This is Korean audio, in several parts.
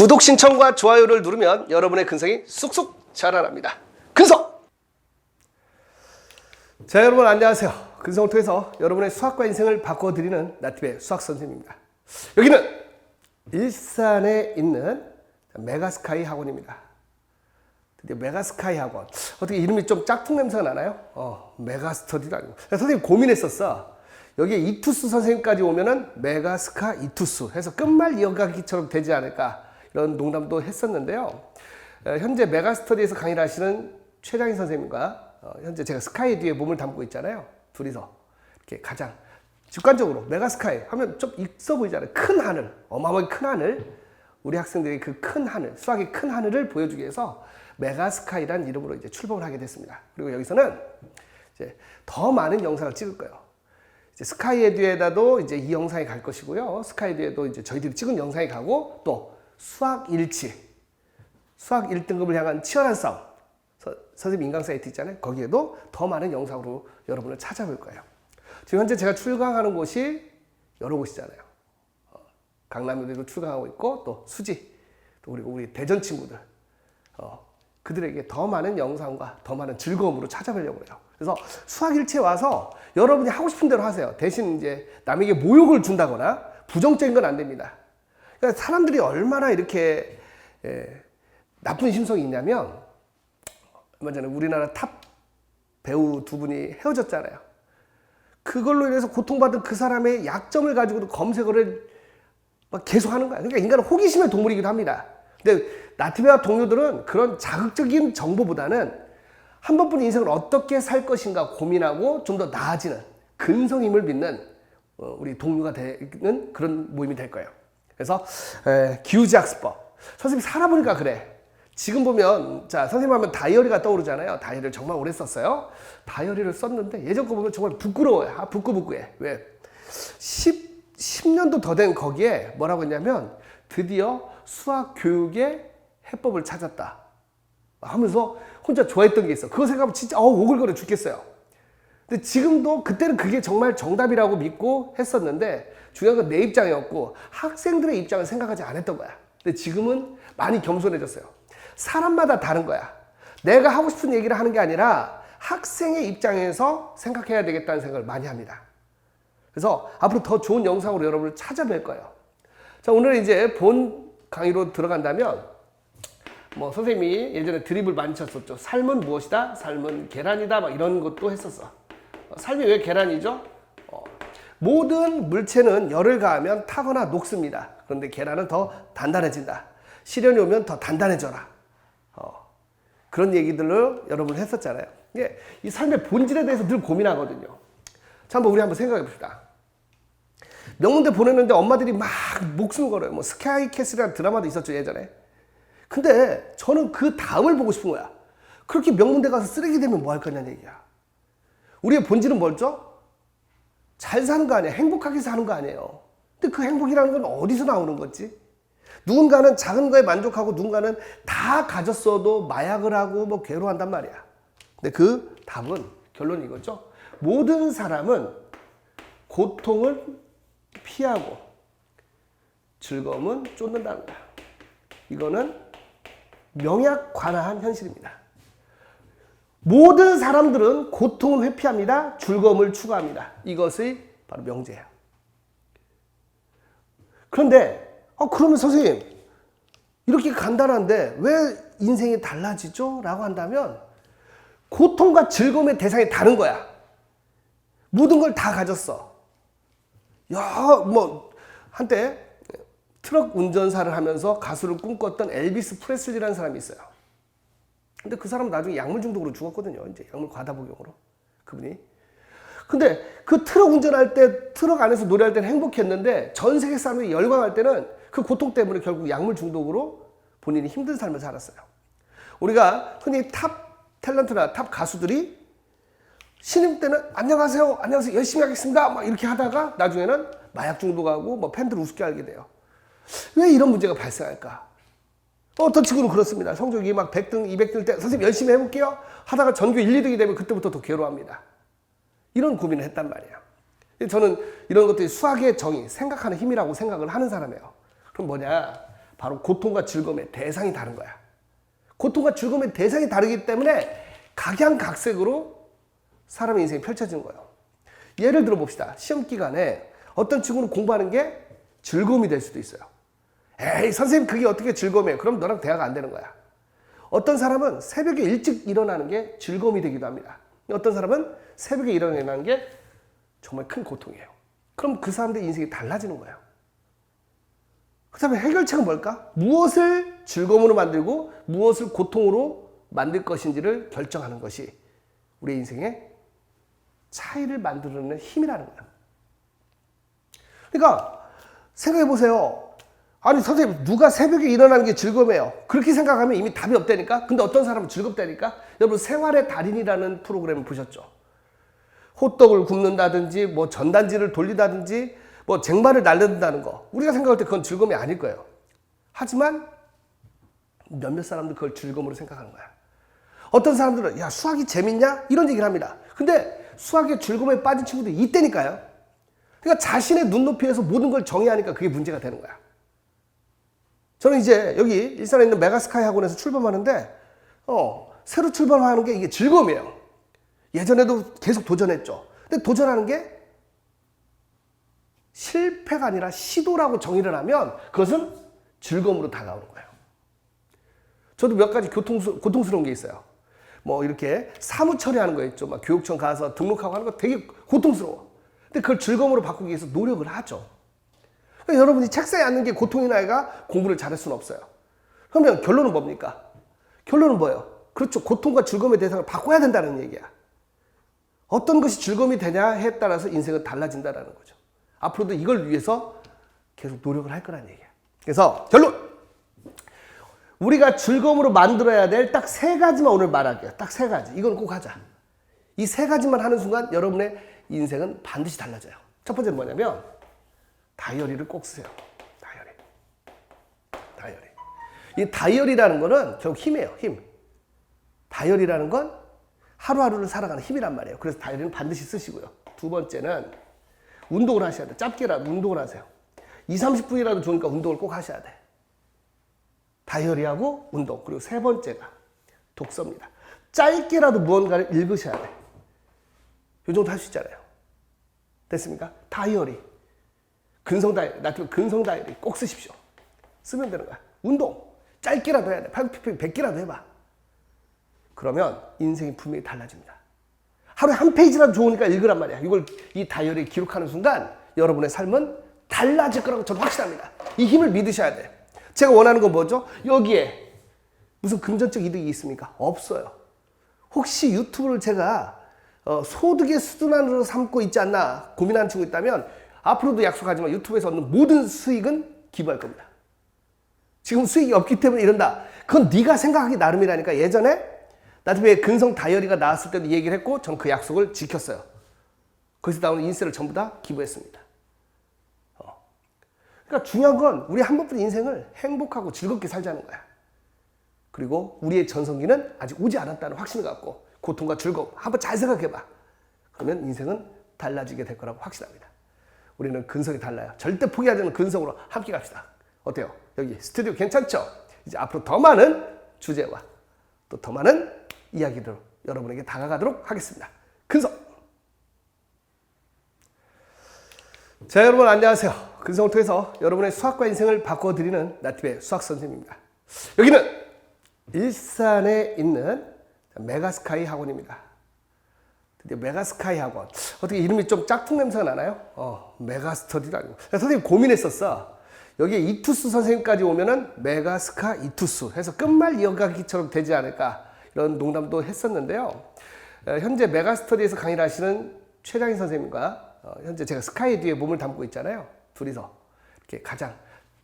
구독 신청과 좋아요를 누르면 여러분의 근성이 쑥쑥 자라납니다. 근성! 자 여러분 안녕하세요. 근성을 통해서 여러분의 수학과 인생을 바꿔드리는 나티의 수학 선생님입니다. 여기는 일산에 있는 메가스카이 학원입니다. 드디어 메가스카이 학원. 어떻게 이름이 좀 짝퉁 냄새가 나나요? 어, 메가스터디도 아니고. 선생님 고민했었어. 여기에 이투스 선생님까지 오면은 메가스카 이투스 해서 끝말 이어가기처럼 되지 않을까 이런 농담도 했었는데요. 어, 현재 메가스터디에서 강의를 하시는 최장희 선생님과 어, 현재 제가 스카이 뒤에 몸을 담고 있잖아요. 둘이서 이렇게 가장 직관적으로 메가스카이 하면 좀 있어 보이잖아요. 큰 하늘, 어마어마하게 큰 하늘. 우리 학생들이 그 큰 하늘, 수학의 큰 하늘을 보여주기 위해서 메가스카이라는 이름으로 이제 출범을 하게 됐습니다. 그리고 여기서는 이제 더 많은 영상을 찍을 거예요. 이제 스카이에듀에다도 이제 이 영상이 갈 것이고요. 스카이에듀에도 이제 저희들이 찍은 영상이 가고 또 수학 일치, 수학 1등급을 향한 치열한 싸움. 서, 선생님 인강 사이트 있잖아요. 거기에도 더 많은 영상으로 여러분을 찾아볼 거예요. 지금 현재 제가 출강하는 곳이 여러 곳이잖아요. 어, 강남에도 출강하고 있고 또 수지, 또 그리고 우리 대전 친구들, 어, 그들에게 더 많은 영상과 더 많은 즐거움으로 찾아뵈려고 해요. 그래서 수학 일체 와서 여러분이 하고 싶은 대로 하세요. 대신 이제 남에게 모욕을 준다거나 부정적인 건 안 됩니다. 그러니까 사람들이 얼마나 이렇게 예, 나쁜 심성이 있냐면 얼마 전에 우리나라 탑 배우 두 분이 헤어졌잖아요. 그걸로 인해서 고통받은 그 사람의 약점을 가지고도 검색어를 막 계속 하는 거야. 그러니까 인간은 호기심의 동물이기도 합니다. 근데 나트메와 동료들은 그런 자극적인 정보보다는 한 번뿐인 인생을 어떻게 살 것인가 고민하고 좀 더 나아지는 근성임을 믿는 어, 우리 동료가 되는 그런 모임이 될 거예요. 그래서 에, 기우제학습법. 선생님이 살아보니까 그래. 지금 보면 자 선생님 하면 다이어리가 떠오르잖아요. 다이어리를 정말 오래 썼어요. 다이어리를 썼는데 예전 거 보면 정말 부끄러워요. 아, 부끄부끄해. 왜? 10, 10년도 더 된 거기에 뭐라고 했냐면 드디어 수학 교육의 해법을 찾았다. 하면서 혼자 좋아했던 게 있어. 그거 생각하면 진짜 어, 오글거려 죽겠어요. 근데 지금도 그때는 그게 정말 정답이라고 믿고 했었는데 중요한 건 내 입장이었고 학생들의 입장을 생각하지 않았던 거야. 근데 지금은 많이 겸손해졌어요. 사람마다 다른 거야. 내가 하고 싶은 얘기를 하는 게 아니라 학생의 입장에서 생각해야 되겠다는 생각을 많이 합니다. 그래서 앞으로 더 좋은 영상으로 여러분을 찾아뵐 거예요. 자, 오늘 이제 본 강의로 들어간다면 뭐 선생님이 예전에 드립을 많이 쳤었죠. 삶은 무엇이다? 삶은 계란이다. 막 이런 것도 했었어. 어, 삶이 왜 계란이죠? 어, 모든 물체는 열을 가하면 타거나 녹습니다. 그런데 계란은 더 단단해진다. 시련이 오면 더 단단해져라. 어, 그런 얘기들을 여러분 했었잖아요. 이게 이 삶의 본질에 대해서 늘 고민하거든요. 자, 한번 우리 한번 생각해 봅시다. 명문대 보내는데 엄마들이 막 목숨 걸어요. 뭐 스카이 캐슬이라는 드라마도 있었죠, 예전에. 근데 저는 그 다음을 보고 싶은 거야. 그렇게 명문대 가서 쓰레기 되면 뭐 할 거냐는 얘기야. 우리의 본질은 뭐죠? 잘 사는 거 아니야. 행복하게 사는 거 아니에요. 근데 그 행복이라는 건 어디서 나오는 거지? 누군가는 작은 거에 만족하고 누군가는 다 가졌어도 마약을 하고 뭐 괴로워한단 말이야. 근데 그 답은 결론이 이거죠. 모든 사람은 고통을 피하고 즐거움은 쫓는다는 거야. 이거는 명약 관화한 현실입니다. 모든 사람들은 고통을 회피합니다. 즐거움을 추구합니다. 이것이 바로 명제예요. 그런데 어, 그러면 선생님 이렇게 간단한데 왜 인생이 달라지죠? 라고 한다면 고통과 즐거움의 대상이 다른 거야. 모든 걸 다 가졌어. 야, 뭐 한때 트럭 운전사를 하면서 가수를 꿈꿨던 엘비스 프레슬리라는 사람이 있어요. 근데 그 사람은 나중에 약물 중독으로 죽었거든요. 이제 약물 과다 복용으로. 그분이. 근데 그 트럭 운전할 때 트럭 안에서 노래할 때는 행복했는데 전 세계 사람들이 열광할 때는 그 고통 때문에 결국 약물 중독으로 본인이 힘든 삶을 살았어요. 우리가 흔히 탑 탤런트나 탑 가수들이 신인 때는 안녕하세요, 안녕하세요, 열심히 하겠습니다. 막 이렇게 하다가 나중에는 마약 중독하고 뭐 팬들 우습게 알게 돼요. 왜 이런 문제가 발생할까? 어떤 친구는 그렇습니다. 성적이 막 100등, 200등 때 선생님 열심히 해볼게요. 하다가 전교 1, 2등이 되면 그때부터 더 괴로워합니다. 이런 고민을 했단 말이에요. 저는 이런 것들이 수학의 정의, 생각하는 힘이라고 생각을 하는 사람이에요. 그럼 뭐냐? 바로 고통과 즐거움의 대상이 다른 거야. 고통과 즐거움의 대상이 다르기 때문에 각양각색으로 사람의 인생이 펼쳐지는 거예요. 예를 들어 봅시다. 시험 기간에 어떤 친구는 공부하는 게 즐거움이 될 수도 있어요. 에이, 선생님, 그게 어떻게 즐거움이에요? 그럼 너랑 대화가 안 되는 거야. 어떤 사람은 새벽에 일찍 일어나는 게 즐거움이 되기도 합니다. 어떤 사람은 새벽에 일어나는 게 정말 큰 고통이에요. 그럼 그 사람들의 인생이 달라지는 거예요. 그 다음에 해결책은 뭘까? 무엇을 즐거움으로 만들고 무엇을 고통으로 만들 것인지를 결정하는 것이 우리 인생의 차이를 만들어내는 힘이라는 거예요. 그러니까 생각해 보세요. 아니 선생님 누가 새벽에 일어나는 게 즐거움이에요. 그렇게 생각하면 이미 답이 없다니까. 근데 어떤 사람은 즐겁다니까. 여러분 생활의 달인이라는 프로그램을 보셨죠? 호떡을 굽는다든지 뭐 전단지를 돌리다든지 뭐 쟁반을 날린다는 거 우리가 생각할 때 그건 즐거움이 아닐 거예요. 하지만 몇몇 사람들 그걸 즐거움으로 생각하는 거야. 어떤 사람들은 야 수학이 재밌냐 이런 얘기를 합니다. 근데 수학의 즐거움에 빠진 친구들이 이때니까요. 그러니까 자신의 눈높이에서 모든 걸 정의하니까 그게 문제가 되는 거야. 저는 이제 여기 일산에 있는 메가스카이 학원에서 출범하는데 어, 새로 출범하는 게 이게 즐거움이에요. 예전에도 계속 도전했죠. 근데 도전하는 게 실패가 아니라 시도라고 정의를 하면 그것은 즐거움으로 다가오는 거예요. 저도 몇 가지 교통스, 고통스러운 게 있어요. 뭐 이렇게 사무 처리하는 거 있죠. 막 교육청 가서 등록하고 하는 거 되게 고통스러워. 근데 그걸 즐거움으로 바꾸기 위해서 노력을 하죠. 그러니까 여러분이 책상에 앉는 게 고통이 나이가 공부를 잘할 수는 없어요. 그러면 결론은 뭡니까? 결론은 뭐예요? 그렇죠. 고통과 즐거움의 대상을 바꿔야 된다는 얘기야. 어떤 것이 즐거움이 되냐에 따라서 인생은 달라진다는 거죠. 앞으로도 이걸 위해서 계속 노력을 할 거란 얘기야. 그래서 결론! 우리가 즐거움으로 만들어야 될 딱 세 가지만 오늘 말할게요. 딱 세 가지. 이건 꼭 하자. 이 세 가지만 하는 순간 여러분의 인생은 반드시 달라져요. 첫 번째는 뭐냐면 다이어리를 꼭 쓰세요. 다이어리. 다이어리. 이 다이어리라는 거는 결국 힘이에요. 힘. 다이어리라는 건 하루하루를 살아가는 힘이란 말이에요. 그래서 다이어리는 반드시 쓰시고요. 두 번째는 운동을 하셔야 돼. 짧게라도 운동을 하세요. 2, 30분이라도 좋으니까 운동을 꼭 하셔야 돼. 다이어리하고 운동. 그리고 세 번째가 독서입니다. 짧게라도 무언가를 읽으셔야 돼. 요 정도 할 수 있잖아요. 됐습니까? 다이어리. 근성 다이어리. 나한테 근성 다이어리 꼭 쓰십시오. 쓰면 되는 거야. 운동. 짧게라도 해야 돼. 8ppm 100개라도 해봐. 그러면 인생이 분명히 달라집니다. 하루에 한 페이지라도 좋으니까 읽으란 말이야. 이걸 이 다이어리에 기록하는 순간 여러분의 삶은 달라질 거라고 저는 확신합니다. 이 힘을 믿으셔야 돼. 제가 원하는 건 뭐죠? 여기에 무슨 금전적 이득이 있습니까? 없어요. 혹시 유튜브를 제가 어, 소득의 수준으로 삼고 있지 않나 고민하는 친구 있다면 앞으로도 약속하지만 유튜브에서 얻는 모든 수익은 기부할 겁니다. 지금 수익이 없기 때문에 이런다. 그건 네가 생각하기 나름이라니까 예전에 나중에 근성 다이어리가 나왔을 때도 얘기를 했고 전 그 약속을 지켰어요. 거기서 나오는 인세를 전부 다 기부했습니다. 어. 그러니까 중요한 건 우리 한 번뿐인 인생을 행복하고 즐겁게 살자는 거야. 그리고 우리의 전성기는 아직 오지 않았다는 확신을 갖고 고통과 즐거움 한번 잘 생각해봐. 그러면 인생은 달라지게 될 거라고 확신합니다. 우리는 근성이 달라요. 절대 포기하지 않는 근성으로 함께 갑시다. 어때요? 여기 스튜디오 괜찮죠? 이제 앞으로 더 많은 주제와 또 더 많은 이야기들 여러분에게 다가가도록 하겠습니다. 근성. 자, 여러분 안녕하세요. 근성을 통해서 여러분의 수학과 인생을 바꿔드리는 나팁의 수학 선생님입니다. 여기는 일산에 있는 메가스카이 학원입니다. 드디어 메가스카이 학원. 어떻게 이름이 좀 짝퉁 냄새가 나나요? 어, 메가스터디도 아니고. 선생님 고민했었어. 여기에 이투스 선생님까지 오면은 메가스카 이투스 해서 끝말 이어가기처럼 되지 않을까 이런 농담도 했었는데요. 어, 현재 메가스터디에서 강의를 하시는 최장희 선생님과 어, 현재 제가 스카이 뒤에 몸을 담고 있잖아요. 둘이서 이렇게 가장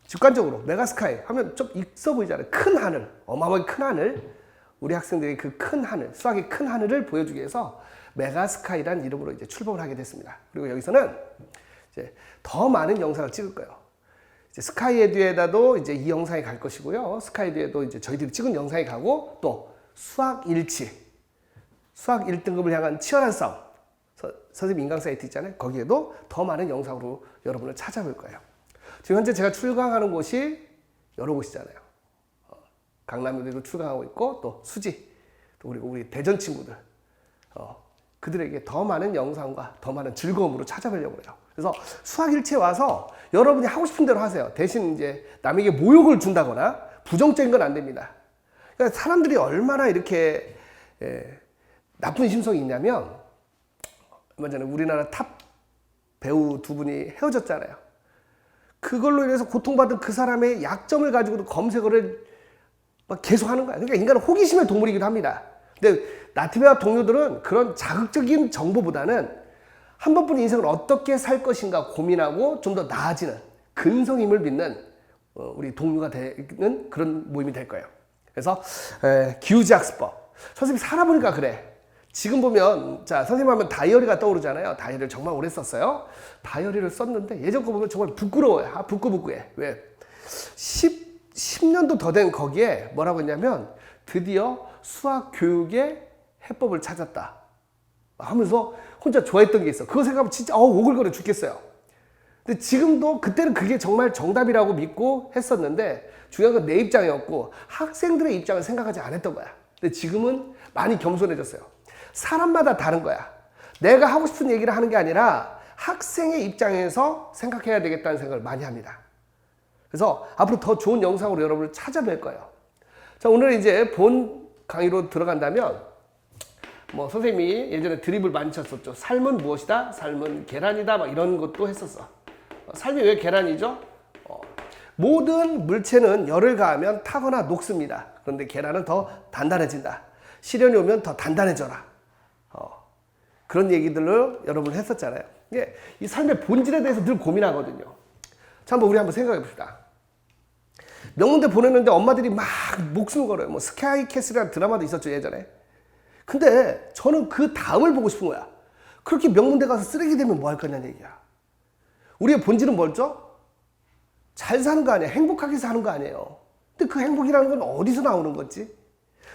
직관적으로 메가스카이 하면 좀 있어 보이잖아요. 큰 하늘, 어마어마하게 큰 하늘. 우리 학생들이 그 큰 하늘, 수학의 큰 하늘을 보여주기 위해서 메가스카이란 이름으로 이제 출범을 하게 됐습니다. 그리고 여기서는 이제 더 많은 영상을 찍을 거예요. 이제 스카이에듀에다도 이제 이 영상이 갈 것이고요. 스카이에듀에도 이제 저희들이 찍은 영상이 가고 또 수학 일치, 수학 1등급을 향한 치열한 싸움. 서, 선생님 인강 사이트 있잖아요. 거기에도 더 많은 영상으로 여러분을 찾아볼 거예요. 지금 현재 제가 출강하는 곳이 여러 곳이잖아요. 어, 강남에도 출강하고 있고 또 수지 또 그리고 우리 대전 친구들 어, 그들에게 더 많은 영상과 더 많은 즐거움으로 찾아뵈려고 해요. 그래서 수학 일체 와서 여러분이 하고 싶은 대로 하세요. 대신 이제 남에게 모욕을 준다거나 부정적인 건 안 됩니다. 그러니까 사람들이 얼마나 이렇게 예, 나쁜 심성이 있냐면 얼마 전에 우리나라 탑 배우 두 분이 헤어졌잖아요. 그걸로 인해서 고통받은 그 사람의 약점을 가지고도 검색어를 막 계속 하는 거야. 그러니까 인간은 호기심의 동물이기도 합니다. 근데 나티베와 동료들은 그런 자극적인 정보보다는 한 번뿐인 인생을 어떻게 살 것인가 고민하고 좀 더 나아지는 근성임을 믿는 어, 우리 동료가 되는 그런 모임이 될 거예요. 그래서 에, 기후제학습법. 선생님이 살아보니까 그래. 지금 보면 자 선생님 하면 다이어리가 떠오르잖아요. 다이어리를 정말 오래 썼어요. 다이어리를 썼는데 예전 거 보면 정말 부끄러워요. 아, 부끄부끄해. 왜? 10, 10년도 더 된 거기에 뭐라고 했냐면 드디어 수학 교육의 해법을 찾았다. 하면서 혼자 좋아했던 게 있어. 그거 생각하면 진짜 어, 오글거려 죽겠어요. 근데 지금도 그때는 그게 정말 정답이라고 믿고 했었는데 중요한 건 내 입장이었고 학생들의 입장을 생각하지 않았던 거야. 근데 지금은 많이 겸손해졌어요. 사람마다 다른 거야. 내가 하고 싶은 얘기를 하는 게 아니라 학생의 입장에서 생각해야 되겠다는 생각을 많이 합니다. 그래서 앞으로 더 좋은 영상으로 여러분을 찾아뵐 거예요. 자, 오늘 이제 본 강의로 들어간다면 뭐 선생님이 예전에 드립을 많이 쳤었죠. 삶은 무엇이다? 삶은 계란이다. 막 이런 것도 했었어. 어, 삶이 왜 계란이죠? 어, 모든 물체는 열을 가하면 타거나 녹습니다. 그런데 계란은 더 단단해진다. 시련이 오면 더 단단해져라. 어, 그런 얘기들을 여러분 했었잖아요. 이게 이 삶의 본질에 대해서 늘 고민하거든요. 자, 한번 우리 한번 생각해 봅시다. 명문대 보냈는데 엄마들이 막 목숨을 걸어요. 뭐 스카이 캐슬이라는 드라마도 있었죠, 예전에. 근데 저는 그 다음을 보고 싶은 거야. 그렇게 명문대 가서 쓰레기 되면 뭐 할 거냐는 얘기야. 우리의 본질은 뭐죠? 잘 사는 거 아니야. 행복하게 사는 거 아니에요. 근데 그 행복이라는 건 어디서 나오는 거지?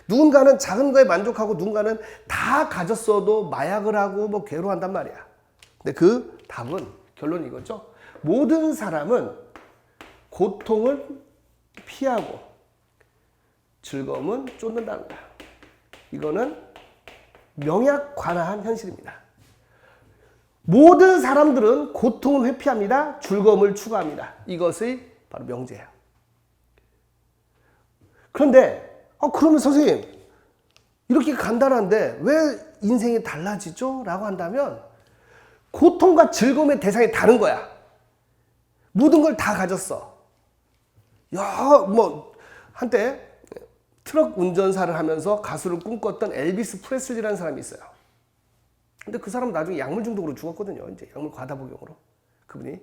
누군가는 작은 거에 만족하고 누군가는 다 가졌어도 마약을 하고 뭐 괴로워한단 말이야. 근데 그 답은 결론이 이거죠. 모든 사람은 고통을 피하고 즐거움은 쫓는다는 거야. 이거는 명약관화한 현실입니다. 모든 사람들은 고통을 회피합니다. 즐거움을 추구합니다. 이것이 바로 명제예요. 그런데 어, 그러면 선생님 이렇게 간단한데 왜 인생이 달라지죠? 라고 한다면 고통과 즐거움의 대상이 다른 거야. 모든 걸 다 가졌어. 야, 뭐 한때 트럭 운전사를 하면서 가수를 꿈꿨던 엘비스 프레슬리라는 사람이 있어요. 근데 그 사람은 나중에 약물 중독으로 죽었거든요. 이제 약물 과다 복용으로. 그분이.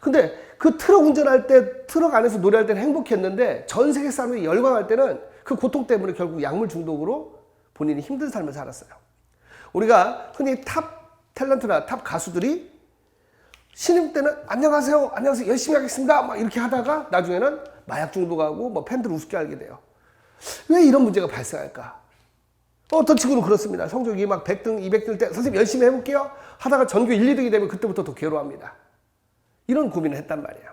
근데 그 트럭 운전할 때 트럭 안에서 노래할 때는 행복했는데 전 세계 사람들이 열광할 때는 그 고통 때문에 결국 약물 중독으로 본인이 힘든 삶을 살았어요. 우리가 흔히 탑 탤런트나 탑 가수들이 신인 때는 안녕하세요, 안녕하세요, 열심히 하겠습니다. 막 이렇게 하다가 나중에는 마약 중독하고 뭐 팬들 우습게 알게 돼요. 왜 이런 문제가 발생할까? 어떤 친구는 그렇습니다. 성적이 막 100등, 200등 때 선생님 열심히 해볼게요. 하다가 전교 1, 2등이 되면 그때부터 더 괴로워합니다. 이런 고민을 했단 말이에요.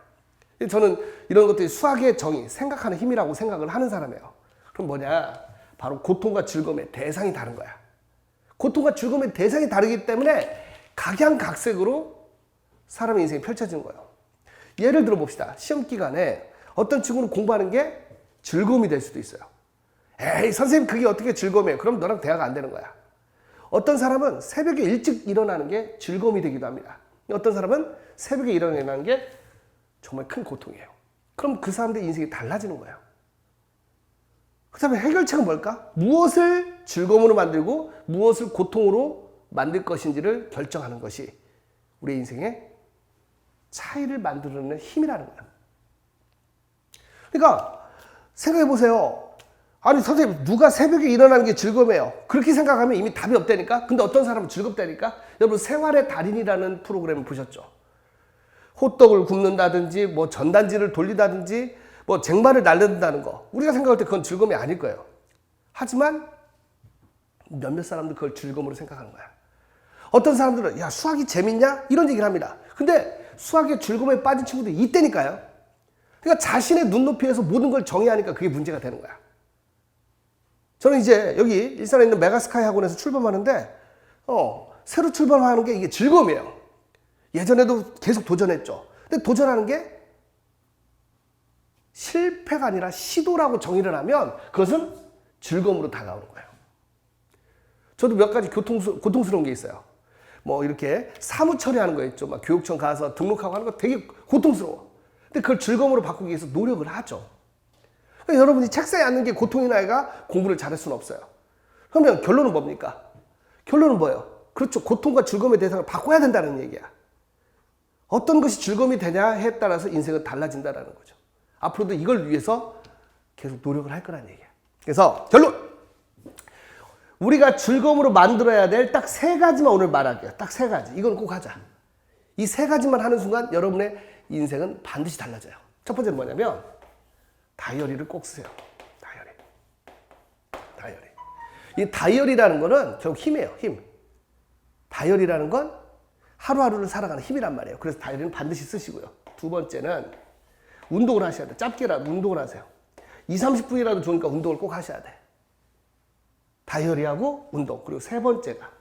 저는 이런 것들이 수학의 정의, 생각하는 힘이라고 생각을 하는 사람이에요. 그럼 뭐냐? 바로 고통과 즐거움의 대상이 다른 거야. 고통과 즐거움의 대상이 다르기 때문에 각양각색으로 사람의 인생이 펼쳐지는 거예요. 예를 들어 봅시다. 시험 기간에 어떤 친구는 공부하는 게 즐거움이 될 수도 있어요. 에이, 선생님, 그게 어떻게 즐거움이에요? 그럼 너랑 대화가 안 되는 거야. 어떤 사람은 새벽에 일찍 일어나는 게 즐거움이 되기도 합니다. 어떤 사람은 새벽에 일어나는 게 정말 큰 고통이에요. 그럼 그 사람들의 인생이 달라지는 거예요. 그 다음에 해결책은 뭘까? 무엇을 즐거움으로 만들고 무엇을 고통으로 만들 것인지를 결정하는 것이 우리 인생의 차이를 만들어내는 힘이라는 거예요. 그러니까 생각해 보세요. 아니 선생님 누가 새벽에 일어나는 게 즐거움이에요. 그렇게 생각하면 이미 답이 없다니까. 근데 어떤 사람은 즐겁다니까. 여러분 생활의 달인이라는 프로그램을 보셨죠? 호떡을 굽는다든지 뭐 전단지를 돌리다든지 뭐 쟁반을 날린다는 거. 우리가 생각할 때 그건 즐거움이 아닐 거예요. 하지만 몇몇 사람들 그걸 즐거움으로 생각하는 거야. 어떤 사람들은 야 수학이 재밌냐 이런 얘기를 합니다. 근데 수학의 즐거움에 빠진 친구들이 있다니까요. 그러니까 자신의 눈높이에서 모든 걸 정의하니까 그게 문제가 되는 거야. 저는 이제 여기 일산에 있는 메가스카이 학원에서 출범하는데 어, 새로 출범하는 게 이게 즐거움이에요. 예전에도 계속 도전했죠. 근데 도전하는 게 실패가 아니라 시도라고 정의를 하면 그것은 즐거움으로 다가오는 거예요. 저도 몇 가지 교통스, 고통스러운 게 있어요. 뭐 이렇게 사무 처리하는 거 있죠. 막 교육청 가서 등록하고 하는 거 되게 고통스러워. 근데 그걸 즐거움으로 바꾸기 위해서 노력을 하죠. 그러니까 여러분이 책상에 앉는 게 고통인 아이가 공부를 잘할 수는 없어요. 그러면 결론은 뭡니까? 결론은 뭐예요? 그렇죠. 고통과 즐거움의 대상을 바꿔야 된다는 얘기야. 어떤 것이 즐거움이 되냐에 따라서 인생은 달라진다는 거죠. 앞으로도 이걸 위해서 계속 노력을 할 거란 얘기야. 그래서 결론! 우리가 즐거움으로 만들어야 될 딱 세 가지만 오늘 말할게요. 딱 세 가지. 이건 꼭 하자. 이 세 가지만 하는 순간 여러분의 인생은 반드시 달라져요. 첫 번째는 뭐냐면 다이어리를 꼭 쓰세요. 다이어리. 다이어리. 이 다이어리라는 거는 결국 힘이에요. 힘. 다이어리라는 건 하루하루를 살아가는 힘이란 말이에요. 그래서 다이어리는 반드시 쓰시고요. 두 번째는 운동을 하셔야 돼. 짧게라도 운동을 하세요. 2, 30분이라도 좋으니까 운동을 꼭 하셔야 돼. 다이어리하고 운동. 그리고 세 번째가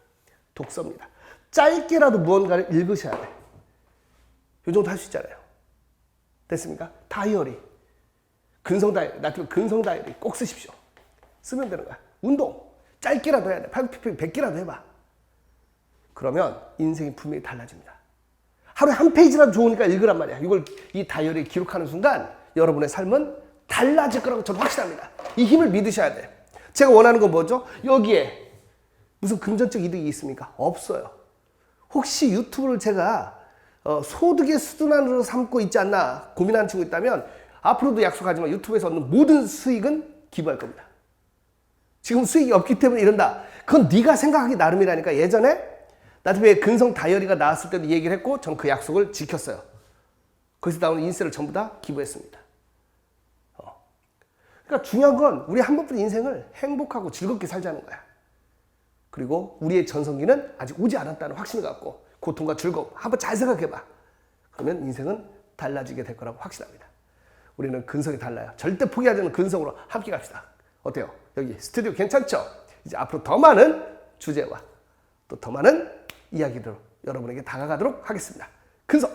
독서입니다. 짧게라도 무언가를 읽으셔야 돼. 요 정도 할 수 있잖아요. 됐습니까? 다이어리. 근성 다이어리. 나한테 근성 다이어리 꼭 쓰십시오. 쓰면 되는 거야. 운동. 짧게라도 해야 돼. 100개라도 해봐. 그러면 인생이 분명히 달라집니다. 하루에 한 페이지라도 좋으니까 읽으란 말이야. 이걸 이 다이어리에 기록하는 순간 여러분의 삶은 달라질 거라고 저는 확신합니다. 이 힘을 믿으셔야 돼. 제가 원하는 건 뭐죠? 여기에 무슨 금전적 이득이 있습니까? 없어요. 혹시 유튜브를 제가 어, 소득의 수준으로 삼고 있지 않나 고민하는 친구 있다면 앞으로도 약속하지만 유튜브에서 얻는 모든 수익은 기부할 겁니다. 지금 수익이 없기 때문에 이런다. 그건 네가 생각하기 나름이라니까 예전에 나트의 근성 다이어리가 나왔을 때도 얘기를 했고 전 그 약속을 지켰어요. 거기서 나오는 인세를 전부 다 기부했습니다. 어. 그러니까 중요한 건 우리 한 번뿐인 인생을 행복하고 즐겁게 살자는 거야. 그리고 우리의 전성기는 아직 오지 않았다는 확신을 갖고 고통과 즐거움 한번 잘 생각해봐. 그러면 인생은 달라지게 될 거라고 확신합니다. 우리는 근성이 달라요. 절대 포기하지 않는 근성으로 함께 갑시다. 어때요? 여기 스튜디오 괜찮죠? 이제 앞으로 더 많은 주제와 또 더 많은 이야기들 여러분에게 다가가도록 하겠습니다. 근성